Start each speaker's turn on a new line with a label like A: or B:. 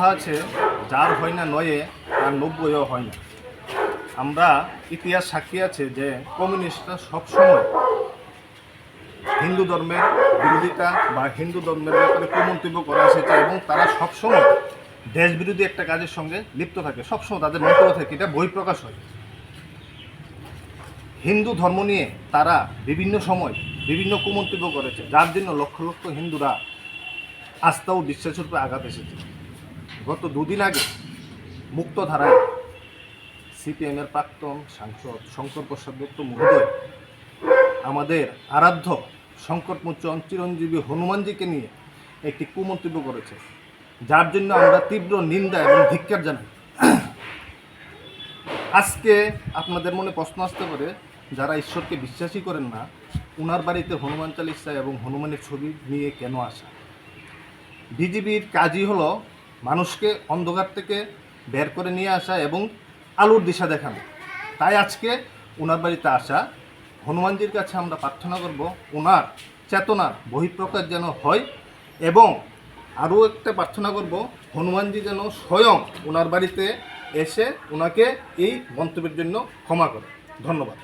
A: কথা আছে, যার হয় না নয়ে, তার নব্বইও হয় না। আমরা ইতিহাস সাক্ষী আছে যে কমিউনিস্টরা সবসময় হিন্দু ধর্মের বিরোধিতা বা হিন্দু ধর্মের ব্যাপারে কুমন্তব্য করে এসেছে এবং তারা সবসময় দেশ বিরোধী একটা কাজের সঙ্গে লিপ্ত থাকে, সবসময় তাদের মন্তব্য থাকে, এটা বহিঃপ্রকাশ হয়। হিন্দু ধর্ম নিয়ে তারা বিভিন্ন সময় বিভিন্ন কুমন্তব্য করেছে, যার জন্য লক্ষ লক্ষ হিন্দুরা আস্থা ও বিশ্বাসের উপরে আঘাত এসেছে। গত দুদিন আগে মুক্তধারায় সিপিএমের প্রাক্তন সাংসদ শঙ্কর প্রসাদ দত্ত মহোদয় আমাদের আরাধ্য সংকটমোচন চিরঞ্জীবী হনুমানজিকে নিয়ে একটি কুমন্তব্য করেছে। যার জন্য আমরা তীব্র নিন্দা এবং ধিক্কার জানাই। আজকে আপনাদের মনে প্রশ্ন আসতে পারে, যারা ঈশ্বরকে বিশ্বাসই করেন না ওনার বাড়িতে হনুমান চালিসা এবং হনুমানের ছবি নিয়ে কেন আসা? বিজিবির কাজই হলো মানুষকে অন্ধকার থেকে বের করে নিয়ে আসা এবং আলোর দিশা দেখানো। তাই আজকে ওনার বাড়িতে আসা হনুমানজির কাছে আমরা প্রার্থনা করব ওনার চেতনার বহিঃপ্রকাশ যেন হয় এবং আরও একটা প্রার্থনা করব, হনুমানজি যেন স্বয়ং ওনার বাড়িতে এসে ওনাকে এই মন্তব্যের জন্য ক্ষমা করে। ধন্যবাদ।